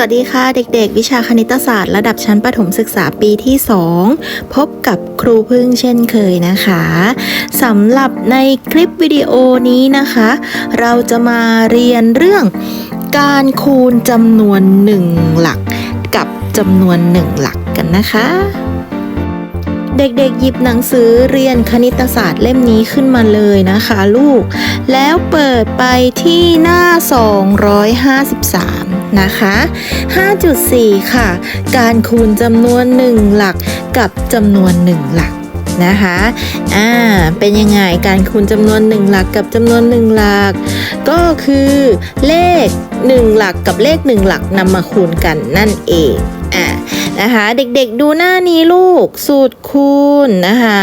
สวัสดีค่ะเด็กๆ วิชาคณิตศาสตร์ ระดับชั้นประถมศึกษาปีที่ 2 พบกับครูพึ่งเช่นเคยนะคะสำหรับในคลิปวิดีโอนี้นะคะ เราจะมาเรียนเรื่องการคูณจำนวนหนึ่งหลัก กับจำนวนหนึ่งหลักกันนะคะ เด็กๆ หยิบหนังสือเรียนคณิตศาสตร์เล่มนี้ขึ้นมาเลยนะคะลูก แล้วเปิดไปที่หน้า 253 นะคะ 5.4 ค่ะ การคูณจำนวน 1 หลักกับจำนวน 1 หลักนะคะ อ่า เป็นยังไง การคูณจำนวน 1 หลักกับจำนวน 1 หลัก ก็คือเลข 1 หลักกับเลข 1 หลักนำมาคูณกันนั่นเอง อ่านะคะ เด็กๆดูหน้านี้ลูก สูตรคูณนะคะ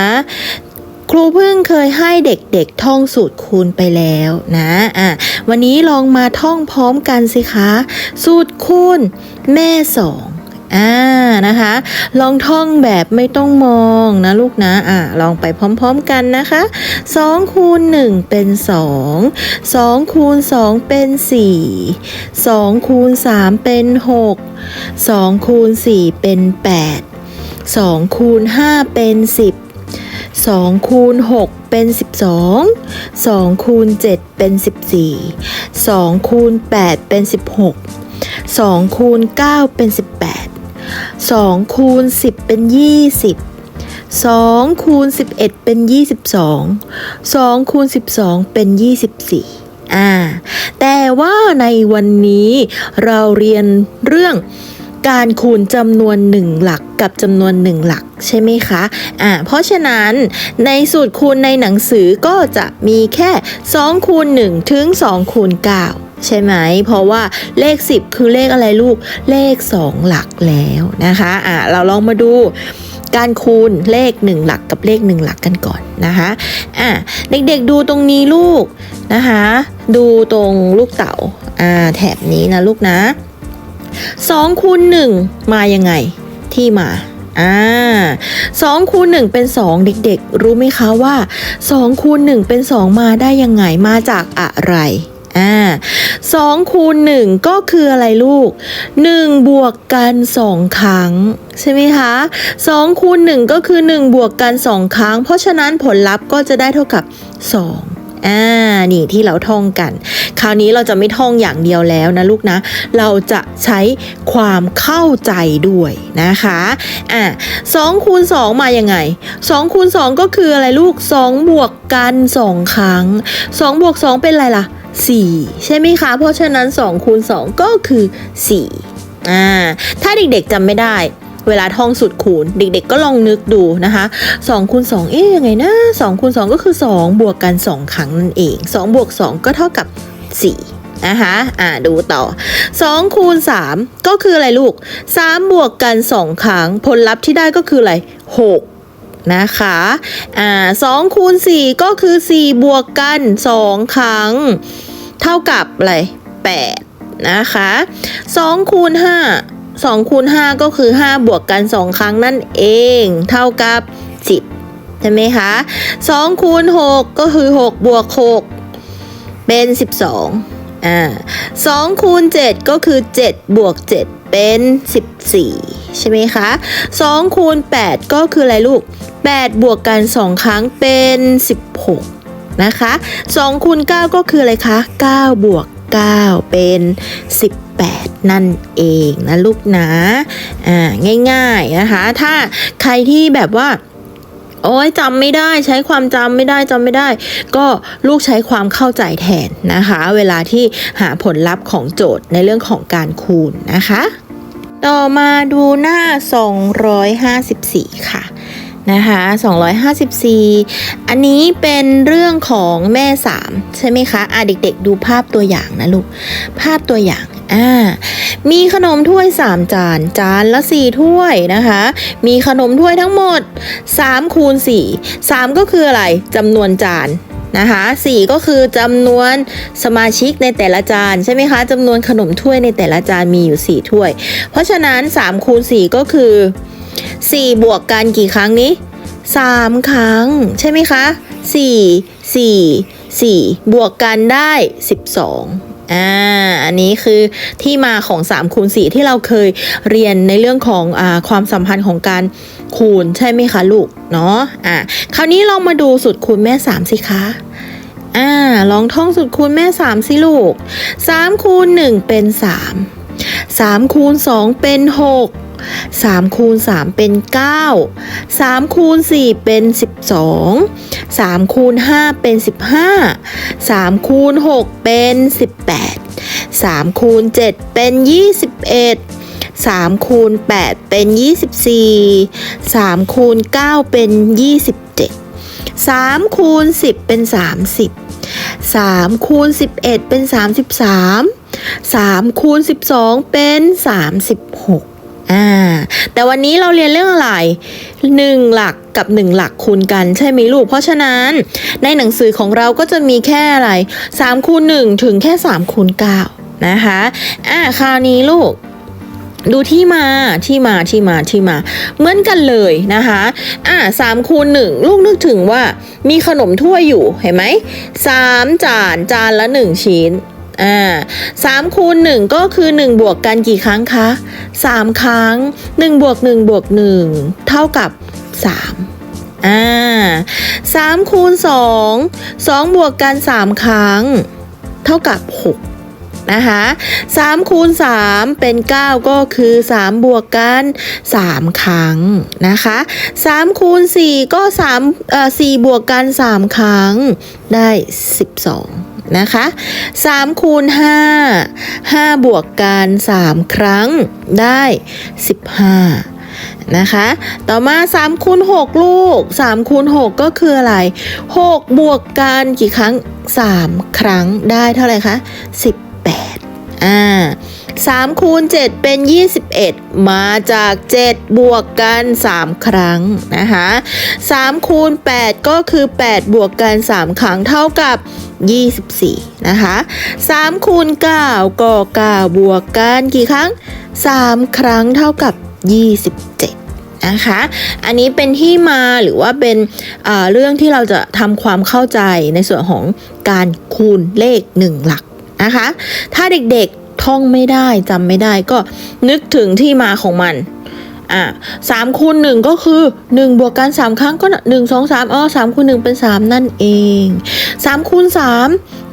ครูเพิ่งเคยให้เด็กๆท่องสูตรคูณไปแล้วนะอะวันนี้ลองมาท่องพร้อมกันสิคะ สูตรคูณแม่สองอ่านะคะ ลองท่องแบบไม่ต้องมองนะลูกนะอะลองไปพร้อมๆกันนะคะ2คูณ1เป็น 2 2คูณ2เป็น 4 2คูณ3เป็น 6 2คูณ4เป็น 8 2คูณ5เป็น 10 2คูณ6เป็น 12 2คูณ7เป็น 14 2คูณ8เป็น 16 2คูณ9เป็น 18 2คูณ10 เป็น 20 2คูณ11 เป็น 22 2คูณ12 เป็น 24อ่าแต่ว่าในวันนี้เราเรียนเรื่อง การคูณจำนวนหนึ่งหลักกับจำนวนหนึ่งหลักใช่ไหมคะอ่าเพราะฉะนั้นในสูตรคูณในหนังสือก็จะมีแค่2คูณ1ถึง2คูณ9 ใช่ไหม เพราะว่าเลข 10 คือเลขอะไรลูกเลข 2 หลักแล้วนะคะอ่าเราลองมาดูการคูณเลข 1 หลักกับเลข 1 หลักกันก่อนนะคะอะเด็กๆดูตรงนี้ลูกนะคะ ดูตรงลูกเต๋าอ่าแถบนี้นะลูกนะ 2คูณ1มายังไง ที่มาอ่า2คูณ1เป็น2เด็กๆ รู้ไหมคะว่า2คูณ1เป็น2มาได้ยังไงมาจากอะไรอ่า2คูณ1ก็คืออะไรลูก1บวกกัน2ครั้งใช่ไหมคะ2คูณ1ก็คือ1บวกกัน2ครั้ง เพราะฉะนั้นผลลัพธ์ก็จะได้เท่ากับ2อ่านี่ที่เราท่องกัน คราวนี้เราจะไม่ท่องอย่างเดียวแล้วนะลูกนะ เราจะใช้ความเข้าใจด้วยนะคะอะสองคูณสองมายังไงสองคูณสองก็คืออะไรลูกสองบวกกันสองครั้งสองบวกสองเป็นอะไรล่ะสี่ใช่ไหมคะ เพราะฉะนั้นสองคูณสองก็คือสี่อ่าถ้าเด็กๆจำไม่ได้ เวลาท่องสูตรคูณ เด็กๆก็ลองนึกดูนะคะ2คูณ2เอ๊ยยังไงนะ2คูณ2ก็คือ 2 บวกกัน 2 ครั้งนั่นเอง 2 บวก 2 ก็เท่ากับ 4นะคะอ่าดูต่อ 2 คูณ 3 ก็คืออะไรลูก 3 บวกกัน 2 ครั้ง ผลลัพธ์ที่ได้ก็คืออะไร 6 นะคะอ่า2คูณ 4 ก็คือ 4 บวกกัน 2 ครั้ง เท่ากับอะไร 8 นะคะ2คูณ 5 2คูณ5ก็คือ 5 บวกกัน 2 ครั้งนั่นเอง เท่ากับ 10 ใช่ไหมคะ2คูณ6ก็คือ 6 บวก 6 เป็น 12อ่า2คูณ7ก็คือ 7 บวก 7 เป็น 14 ใช่ไหมคะ2คูณ8ก็คืออะไรลูก 8 บวกกัน 2 ครั้งเป็น 16 นะคะ2คูณ9ก็คืออะไรคะ 9 บวก 9 เป็น 8 นั่นเองนะลูกนะอ่าง่ายๆนะคะ ถ้าใครที่แบบว่าโอ้ยจำไม่ได้ใช้ความจำไม่ได้จำไม่ได้ ก็ลูกใช้ความเข้าใจแทนนะคะ เวลาที่หาผลลัพธ์ของโจทย์ในเรื่องของการคูณนะคะ ต่อมาดูหน้า 254 ค่ะนะคะ254 อันนี้เป็นเรื่องของแม่ 3 ใช่ไหมคะ อะเด็กๆ ดูภาพตัวอย่างนะลูก ภาพตัวอย่าง อ่ามีขนมถ้วย 3 จาน จานละ 4 ถ้วยนะคะ มีขนมถ้วยทั้งหมด3คูณ4 3 ก็คืออะไรจำนวนจานนะคะ4ก็คือจำนวนสมาชิกในแต่ละจานใช่ไหมคะจำนวนขนมถ้วยในแต่ละจานมีอยู่ 4 ถ้วย เพราะฉะนั้น3คูณ4ก็คือ 4 บวกกันกี่ครั้งนี้ 3 ครั้งใช่ไหมคะ 4 4 4 บวกกันได้ 12 อ่า อันนี้คือที่มาของ3คูณ4ที่เราเคยเรียนในเรื่องของอาความสัมพันธ์ของการคูณใช่ไหมคะลูก เนาะอ่าคราวนี้ลองมาดูสูตรคูณแม่ 3 สิคะอ่าลองท่องสูตรคูณแม่ 3 สิลูก3คูณ1เป็น 3 3คูณ2เป็น 6 3คูณ3เป็น 9 3คูณ4เป็น 12 3คูณ5เป็น 15 3คูณ6เป็น 18 3คูณ7เป็น 21 3คูณ8เป็น 24 3คูณ9เป็น 27 3คูณ10เป็น 30 3คูณ11เป็น 33 3คูณ12 เป็น 36อ่าแต่วันนี้เราเรียนเรื่องอะไร 1 หลักกับ 1 หลักคูณกันใช่ไหมลูก เพราะฉะนั้นในหนังสือของเราก็จะมีแค่อะไร3คูณ1ถึงแค่3คูณ9นะคะอ่าคราวนี้ลูกดูที่มาที่มาที่มาที่มา เหมือนกันเลยนะคะ อ่าสามคูณหนึ่งลูกนึกถึงว่ามีขนมถ้วยอยู่เห็นไหมสามจานจานละหนึ่งชิ้น อ่าสามคูณหนึ่งก็คือหนึ่งบวกกันกี่ครั้งคะสามครั้งหนึ่งบวกหนึ่งบวกหนึ่งเท่ากับสามอ่าสามคูณสองสองบวกกันสามครั้ง เท่ากับหกนะคะ3คูณ3เป็น 9 ก็คือ 3 บวกกัน 3 ครั้งนะคะ3คูณ4ก็3เอ่อ4บวกกัน 3 ครั้งได้ 12 นะคะ3คูณ5 5 บวกกัน 3 ครั้งได้ 15นะคะ ต่อมา3คูณ6ลูก3คูณ6ก็คืออะไร 6 บวกกันกี่ครั้ง 3 ครั้งได้เท่าไหร่คะ 18 อ่า3คูณ7เป็น 21 มาจาก 7 บวกกัน 3 ครั้งนะคะ3คูณ8ก็คือ 8 บวกกัน 3 ครั้งเท่ากับ 24 นะคะ3คูณ9ก็9บวกกันกี่ครั้ง 3 ครั้งเท่ากับ 27นะคะอันนี้เป็นที่มาหรือว่าเป็นเรื่องที่เราจะทำความเข้าใจในส่วนของการคูณเลข 1 หลักนะคะ ถ้าเด็กๆท่องไม่ได้จำไม่ได้ก็นึกถึงที่มาของมัน อะสามคูณหนึ่งก็คือหนึ่งบวกกันสามครั้งก็หนึ่งสองสามอ๋อสามคูณหนึ่งเป็นสามนั่นเองสามคูณสาม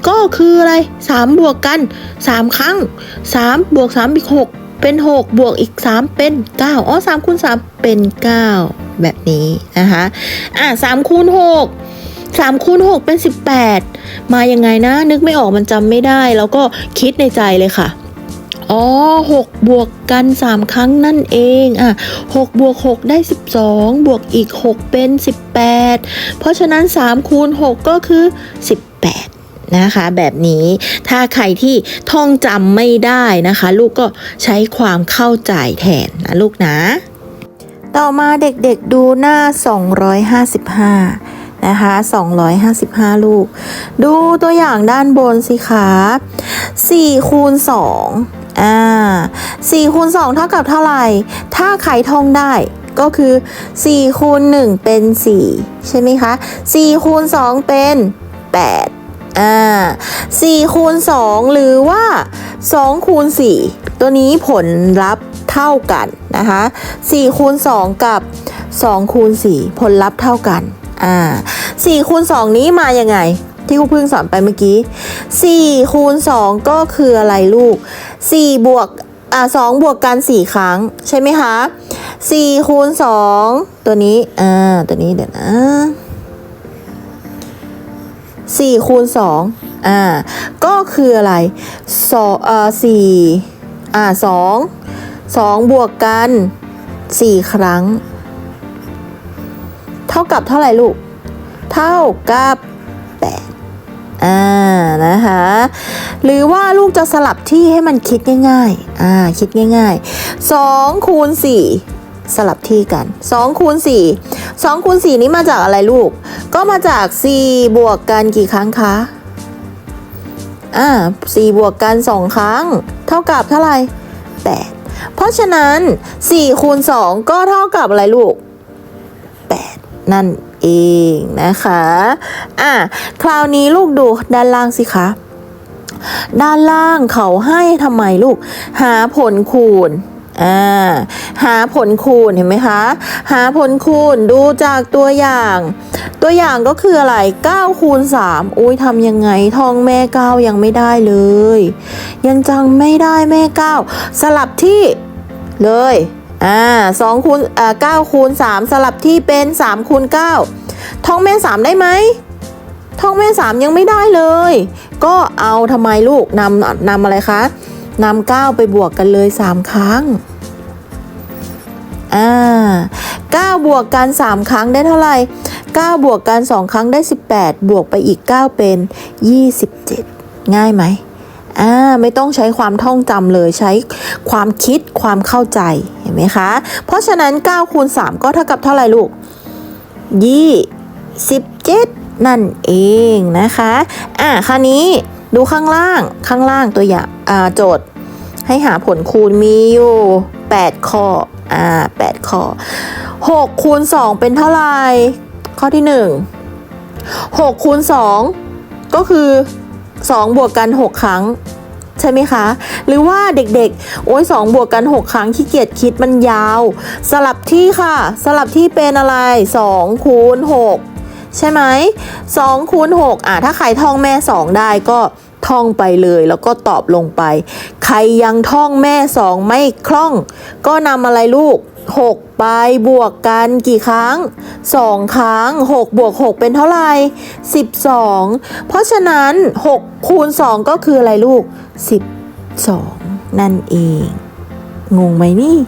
ก็คืออะไรสามบวกกันสามครั้งสามบวกสามอีกหกเป็นหกบวกอีกสามเป็นเก้าอ๋อสามคูณสามเป็นเก้าแบบนี้นะคะอะสามคูณหกสามคูณหกเป็นสิบแปดมายังไงนะ นึกไม่ออกมันจำไม่ได้ แล้วก็คิดในใจเลยค่ะ อ๋อหกบวกกันสามครั้งนั่นเองอะหกบวกหกได้สิบสองบวกอีกหกเป็นสิบแปดเพราะฉะนั้นสามคูณหกก็คือสิบแปดนะคะแบบนี้ถ้าใครที่ท่องจำไม่ได้นะคะ ลูกก็ใช้ความเข้าใจแทนนะลูกนะ ต่อมาเด็กๆดูหน้า 255 นะคะ 255 ลูก ดูตัวอย่างด้านบนสิคะ4คูณ2 อ่า4คูณ2เท่ากับเท่าไหร่ ถ้าใครท่องได้ก็คือ4คูณ1เป็น 4 ใช่ไหมคะ4คูณ2เป็น 8 อ่า4คูณ2หรือว่า2คูณ4ตัวนี้ผลลัพธ์เท่ากันนะคะ4คูณ2กับ2คูณ4ผลลัพธ์เท่ากันอ่า4คูณ2นี้มายังไง ที่ครูพึ่งสอนไปเมื่อกี้4คูณ2ก็คืออะไรลูก4บวกอ่า2บวกกัน 4 ครั้ง ใช่ไหมคะ4คูณ2ตัวนี้อ่าตัวนี้เดี๋ยวนะ4คูณ2อ่าก็คืออะไรสองเอ่อสี่อ่าสองสองบวกกันสี่ครั้ง เท่ากับเท่าไหร่ลูก เท่ากับแปด อ่านะคะหรือว่าลูกจะสลับที่ให้มันคิดง่ายๆอ่าคิดง่ายๆ2คูณ4สลับที่กัน2คูณ4 2คูณ4นี้มาจากอะไรลูก ก็มาจาก4บวกกันกี่ครั้งคะอ่า4บวกกัน 2 ครั้ง เท่ากับเท่าไหร่8เพราะฉะนั้น4คูณ2ก็เท่ากับอะไรลูก8นั่น เองนะคะอะคราวนี้ลูกดูด้านล่างสิคะด้านล่างเขาให้ทำไมลูก หาผลคูณอ่าหาผลคูณเห็นไหมคะ หาผลคูณดูจากตัวอย่าง ตัวอย่างก็คืออะไร9คูณ3อุ้ยทำยังไงทองแม่ 9 ยังไม่ได้เลย ยังจังไม่ได้แม่ 9 สลับที่เลย อ่า2คูณอ่าคูณ3สลับที่เป็น3คูณ9ท่องแม่3ได้ไหมท่องแม่สามยังไม่ได้เลย ก็เอาทำไมลูกนำนำอะไรคะนำเก้าไปบวกกันเลยสามครั้งอ่าเก้าบวกกันสามครั้งได้เท่าไหร่เก้าบวกกันสองครั้งได้สิบแปดบวกไปอีกเก้าเป็นยี่สิบเจ็ดง่ายไหมอ่าไม่ต้องใช้ความท่องจำเลยใช้ความคิดความเข้าใจ ห็นไหมคะ เพราะฉะนั้น9คูณ3ก็เท่ากับเท่าไหร่ลูก27นั่นเองนะคะ อะคราวนี้ดูข้างล่าง ข้างล่างตัวอย่างอ่าโจทย์ ให้หาผลคูณมีอยู่ 8 ข้อ อ่า 8 ข้อ 6 คูณ 2 เป็นเท่าไหร่ ข้อที่ 1 6 คูณ 2 ก็คือ 2 บวกกัน 6 ครั้ง ใช่ไหมคะ หรือว่าเด็กๆ โอ้ย2บวกกัน 6 ครั้งขี้เกียจคิดมันยาว สลับที่ค่ะ สลับที่เป็นอะไร2คูณ6ใช่ไหม2คูณ6อะถ้าใครท่องแม่ 2 ได้ก็ท่องไปเลยแล้วก็ตอบลงไป ใครยังท่องแม่ 2 ไม่คล่อง ก็นำอะไรลูก 6 ไปบวกกันกี่ครั้ง 2 ครั้ง 6 บวก 6 เป็นเท่าไหร่ 12 เพราะฉะนั้น 6 คูณ 2 ก็คืออะไรลูก 12 นั่นเอง งงไหมนี่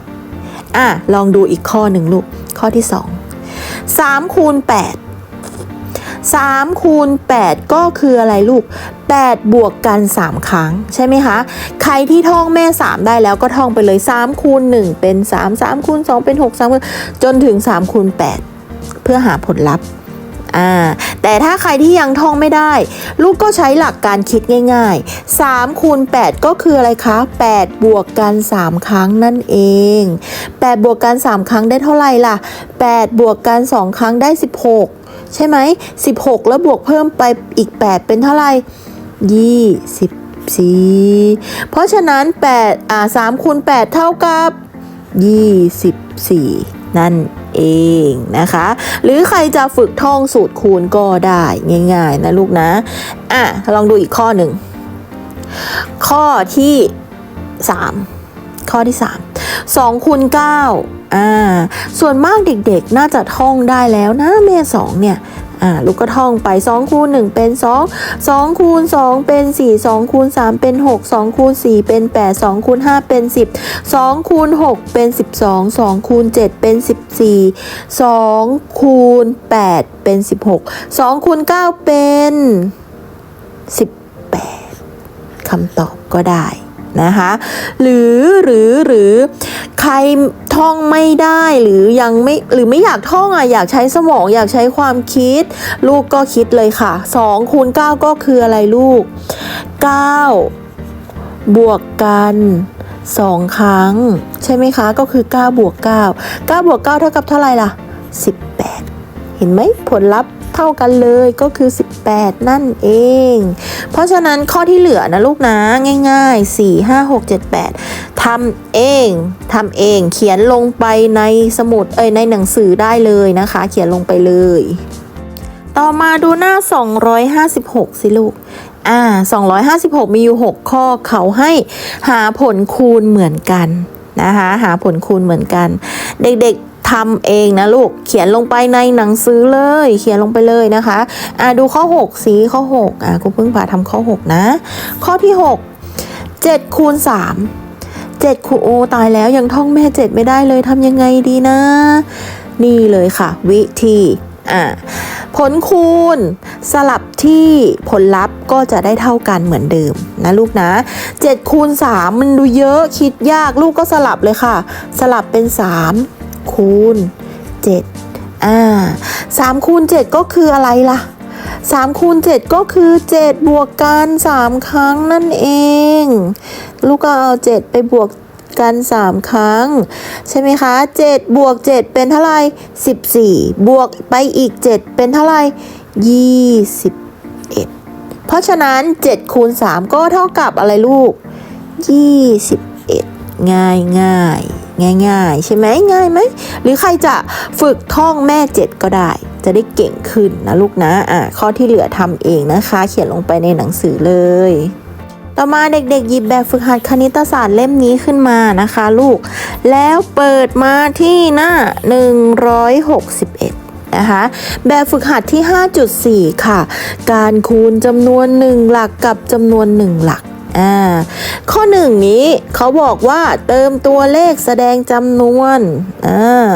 อะ ลองดูอีกข้อหนึ่งลูก ข้อที่ 2 3 คูณ 8 3คูณ8ก็คืออะไรลูก 8 บวกกัน 3 ครั้ง ใช่ไหมคะ ใครที่ท่องแม่ 3 ได้แล้วก็ท่องไปเลย 3คูณ1เป็น 3 3คูณ2เป็น 6 3คูณจนถึง 3คูณ8เพื่อหาผลลัพธ์อ่าแต่ถ้าใครที่ยังท่องไม่ได้ ลูกก็ใช้หลักการคิดง่ายๆ3คูณ8ก็คืออะไรคะ 8 บวกกัน 3 ครั้งนั่นเอง 8 บวกกัน 3 ครั้งได้เท่าไหร่ล่ะ 8 บวกกัน 2 ครั้งได้ 16 ใช่ไหม 16 แล้วบวกเพิ่มไปอีก 8 เป็นเท่าไหร่ 24 เพราะฉะนั้น8อ่า3คูณ8เท่ากับ 24 นั่นเองนะคะ หรือใครจะฝึกท่องสูตรคูณก็ได้ง่าย ๆ นะลูกนะ อะ ลองดูอีกข้อหนึ่ง ข้อที่ 3 ข้อที่ 3 2คูณ9อ่าส่วนมากเด็กๆน่าจะท่องได้แล้วนะแม่2เนี่ยอ่าลูกก็ท่องไป2คูณ1เป็น 2 2คูณ2เป็น 4 2คูณ3เป็น 6 2คูณ4เป็น 8 2คูณ5เป็น 10 2คูณ6เป็น 12 2คูณ7เป็น 14 2คูณ8เป็น 16 2คูณ9เป็น 18คำตอบก็ได้ นะคะ หรือหรือหรือใครท่องไม่ได้หรือยังไม่หรือไม่อยากท่องอะอยากใช้สมองอยากใช้ความคิด ลูกก็คิดเลยค่ะ2คูณ9ก็คืออะไรลูก 9 บวกกัน2ครั้ง ใช่ไหมคะ ก็คือ 9 บวก 9 9 บวก 9 เท่ากับเท่าไหร่ล่ะ 18 เห็นไหมผลลัพธ์ เท่ากันเลยก็คือ 18 นั่นเอง เพราะฉะนั้นข้อที่เหลือนะลูกนะง่าย ๆ 4 5 6 7 8ทำเองทำเองเขียนลงไปในสมุดเอ้ยในหนังสือได้เลยนะคะ เขียนลงไปเลย ต่อมาดูหน้า 256 สิลูกอ่า256 มีอยู่ 6 ข้อเขาให้หาผลคูณเหมือนกันนะคะหาผลคูณเหมือนกัน เด็กๆ ทำเองนะลูก เขียนลงไปในหนังสือเลย เขียนลงไปเลยนะคะอ่าดูข้อ 6สีข้อ6อ่าครูเพิ่งพาทำข้อ 6 นะ ข้อที่ 6 7คูณ3 7คูโอตายแล้วยังท่องแม่7ไม่ได้เลยทำยังไงดีนะ นี่เลยค่ะ วิธีอ่าผลคูณสลับที่ผลลัพธ์ก็จะได้เท่ากันเหมือนเดิมนะลูกนะ7คูณ3มันดูเยอะคิดยากลูกก็สลับเลยค่ะ สลับเป็น 3 คูณ7อ่า3คูณ7ก็คืออะไรล่ะ3คูณ7ก็คือ 7 บวกกัน 3 ครั้งนั่นเอง ลูกก็เอา 7 ไปบวกกัน 3 ครั้ง ใช่ไหมคะ 7 บวก 7 เป็นเท่าไหร่14 บวกไปอีก 7 เป็นเท่าไหร่21 เพราะราะฉะนั้น 7 คูณ 3 ก็เท่ากับอะไรลูก 21 ง่ายง่ายง่ายง่าย ๆ ใช่ไหมง่ายไหมหรือใครจะฝึกท่องแม่7ก็ได้ จะได้เก่งขึ้นนะลูกนะอะข้อที่เหลือทำเองนะคะ เขียนลงไปในหนังสือเลยต่อมาเด็กๆหยิบแบบฝึกหัดคณิตศาสตร์เล่มนี้ขึ้นมานะคะลูก แล้วเปิดมาที่หน้า 161นะคะแบบฝึกหัดที่ 5.4 ค่ะ การคูณจำนวน 1 หลักกับจำนวน 1 หลัก อ่าข้อหนึ่งนี้เขาบอกว่าเติมตัวเลขแสดงจำนวนอ่า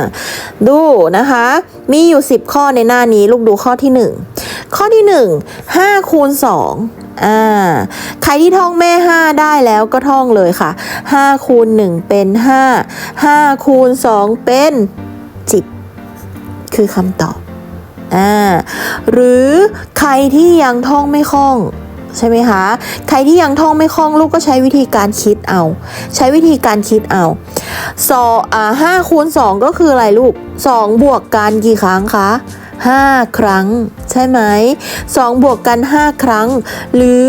ดูนะคะ มีอยู่ 10 ข้อในหน้านี้ ลูกดูข้อที่ 1 ข้อที่ 1 5คูณ2อ่าใครที่ท่องแม่ 5 ได้แล้วก็ท่องเลยค่ะ 5 คูณ 1 เป็น 5 5 คูณ 2 เป็น 10 คือคำตอบอ่าหรือใครที่ยังท่องไม่คล่อง ใช่ไหมคะ ใครที่ยังท่องไม่คล่องลูกก็ใช้วิธีการคิดเอา ใช้วิธีการคิดเอาสออ่าห้าคูณสองก็คืออะไรลูกสองบวกกันกี่ครั้งคะห้าครั้ง ใช่ไหมสองบวกกันห้าครั้ง หรือ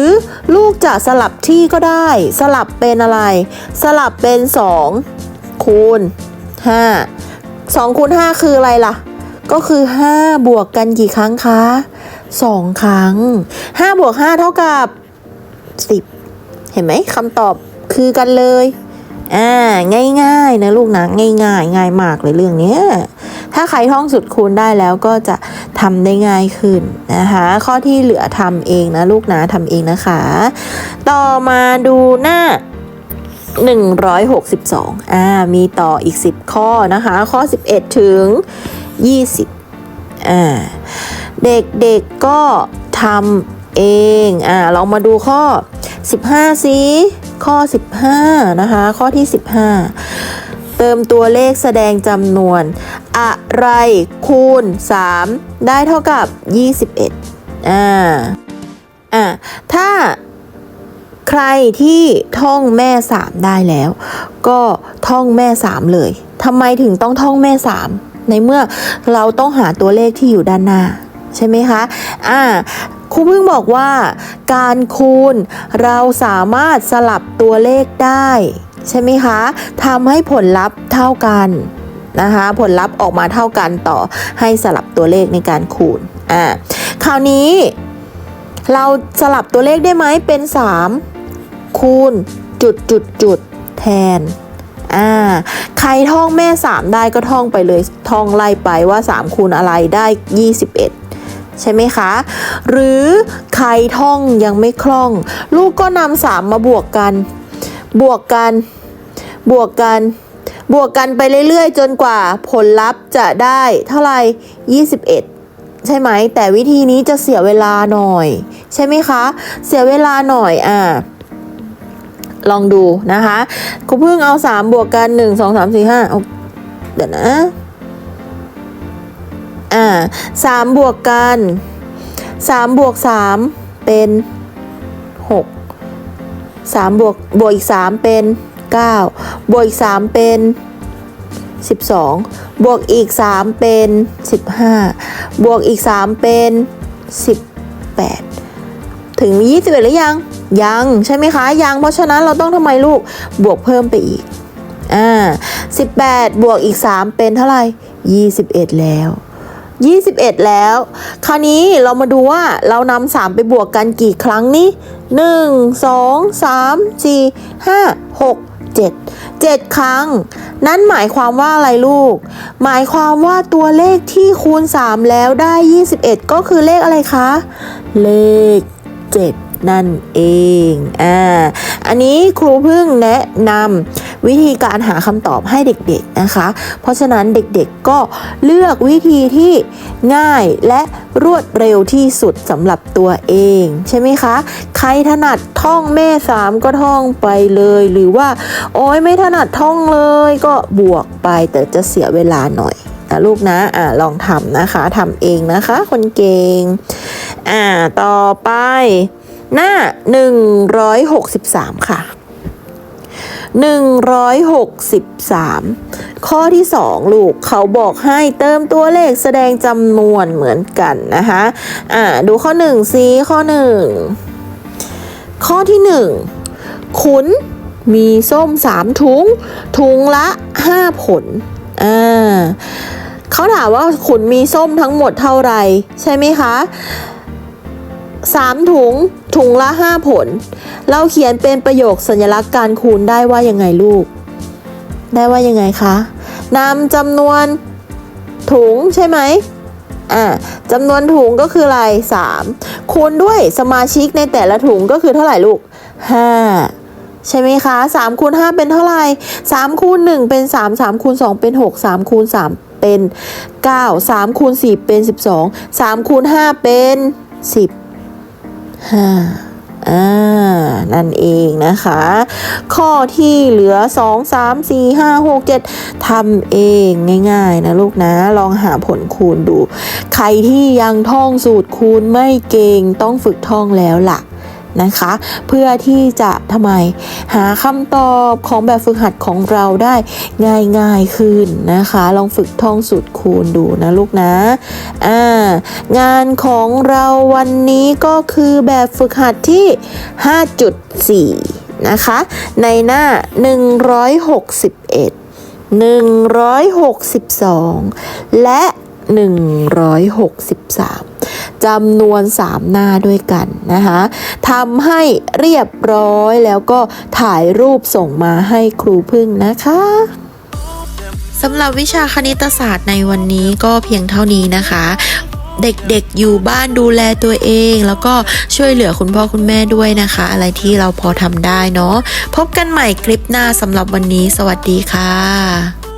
ลูกจะสลับที่ก็ได้ สลับเป็นอะไร สลับเป็นสองคูณห้าสองคูณห้าคืออะไรล่ะ ก็คือ5บวกกันกี่ครั้งคะ 2ครั้ง5บวก5เท่ากับ10เห็นไหมคำตอบคือกันเลยอ่าง่ายๆนะลูกนะง่ายๆ ง่ายมากเลยเรื่องเนี้ยถ้าใครท่องสุดคูณได้แล้วก็จะทำได้ง่ายขึ้นนะคะ ข้อที่เหลือทำเองนะลูกนะทำเองนะคะ ต่อมาดูหน้า 162อ่ามีต่ออีก 10 ข้อนะคะ ข้อ 11 ถึง 20อ่า เด็กๆก็ทำเองอ่าเรามาดูข้อ 15สิข้อ 15 นะคะ ข้อที่ 15 เติมตัวเลขแสดงจำนวน อะไรคูณ 3 ได้เท่ากับ 21อ่าอ่าถ้าใครที่ท่องแม่สามได้แล้ว ก็ท่องแม่สามเลยทำไมถึงต้องท่องแม่สามในเมื่อเราต้องหาตัวเลขที่อยู่ด้านหน้า ใช่ไหมคะอ่าครูเพิ่งบอกว่า การคูณเราสามารถสลับตัวเลขได้ ใช่ไหมคะทำให้ผลลัพธ์เท่ากันนะคะผลลัพธ์ออกมาเท่ากันต่อให้สลับตัวเลขในการคูณอ่าคราวนี้ เราสลับตัวเลขได้ไหมเป็น 3 คูณจุดจุดจุดแทนอ่าใครท่องแม่ 3 ได้ก็ท่องไปเลยท่องไล่ไปว่า 3 คูณอะไรได้ 21 ใช่ไหมคะ หรือใครท่องยังไม่คล่อง ลูกก็นำ3มมาบวกกัน บวกกัน บวกกัน บวกกันไปเรื่อยๆ จนกว่าผลลัพธ์จะได้เท่าไหร่ 21ใช่ไหมแต่วิธีนี้จะเสียเวลาหน่อย ใช่ไหมคะ เสียเวลาหน่อยอ่าลองดูนะคะครูเพิ่งเอา 3 บวกกัน 1 2 3 4 5เอาเดี๋ยวนะ อ่าสามบวกกันสามบวกสามเป็นหกสามบวกบวกอีกสามเป็นเก้าบวกอีกสามเป็นสิบสองบวกอีกสามเป็นสิบห้าบวกอีกสามเป็นสิบแปดถึงยี่สิบเอ็ดหรือยัง ยังใช่ไหมคะ ยัง เพราะฉะนั้นเราต้องทำไมลูก บวกเพิ่มไปอีก อ่าสิบแปดบวกอีกสามเป็นเท่าไหร่ยี่สิบเอ็ดแล้ว 21 แล้ว คราวนี้เรามาดูว่าเรานำ3ไปบวกกันกี่ครั้งนี่1 2 3 4 5 6 7 7 ครั้ง นั่นหมายความว่าอะไรลูก หมายความว่าตัวเลขที่คูณ 3 แล้วได้ 21 ก็คือเลขอะไรคะ เลข 7 นั่นเอง อ่า อันนี้ครูพิ่งแนะนำ วิธีการหาคำตอบให้เด็กๆนะคะ เพราะฉะนั้นเด็กๆก็เลือกวิธีที่ง่ายและรวดเร็วที่สุดสำหรับตัวเอง ใช่ไหมคะ ใครถนัดท่องแม่สามก็ท่องไปเลย หรือว่า โอ้ยไม่ถนัดท่องเลยก็บวกไปแต่จะเสียเวลาหน่อยนะลูกนะอ่าลองทำนะคะทำเองนะคะ คนเก่งอ่าต่อไป หน้า 163 ค่ะ 163 ข้อที่ 2 ลูกเขาบอกให้เติมตัวเลขแสดงจำนวนเหมือนกันนะคะอ่าดูข้อ1ซิข้อ 1 ข้อที่หนึ่งขุนมีส้มสามถุง ถุงละห้าผลอ่าเขาถามว่าขุนมีส้มทั้งหมดเท่าไหร่ใช่ไหมคะ สามถุง ถุงละห้าผล เราเขียนเป็นประโยคสัญลักษณ์การคูณได้ว่ายังไงลูก ได้ว่ายังไงคะนำจำนวนถุงใช่ไหมอ่าจำนวนถุงก็คืออะไรสามคูณด้วยสมาชิกในแต่ละถุงก็คือเท่าไหร่ลูกห้าใช่ไหมคะ3คูณ5เป็นเท่าไหร่3คูณ1เป็น3 3คูณ2เป็น6 3คูณ3เป็น 9 3คูณ4เป็น 12 3คูณ5เป็น 10 5อ่า นั่นเองนะคะ ข้อที่เหลือ 2 3 4 5 6 7ทำเองง่ายๆนะลูกนะ ลองหาผลคูณดู ใครที่ยังท่องสูตรคูณไม่เก่งต้องฝึกท่องแล้วล่ะ นะคะ เพื่อที่จะทำไมหาคำตอบของแบบฝึกหัดของเราได้ง่ายๆขึ้นนะคะ ลองฝึกท่องสูตรคูณดูนะลูกนะอ่างานของเราวันนี้ก็คือแบบฝึกหัดที่ 5.4 นะคะ ในหน้า 161 162 และ 163จำนวน 3 หน้าด้วยกันนะคะทำให้เรียบร้อยแล้วก็ถ่ายรูปส่งมาให้ครูพึ่งนะคะสำหรับวิชาคณิตศาสตร์ในวันนี้ก็เพียงเท่านี้นะคะ เด็กๆอยู่บ้านดูแลตัวเอง แล้วก็ช่วยเหลือคุณพ่อคุณแม่ด้วยนะคะ อะไรที่เราพอทำได้เนาะพบกันใหม่คลิปหน้าสำหรับวันนี้ สวัสดีค่ะ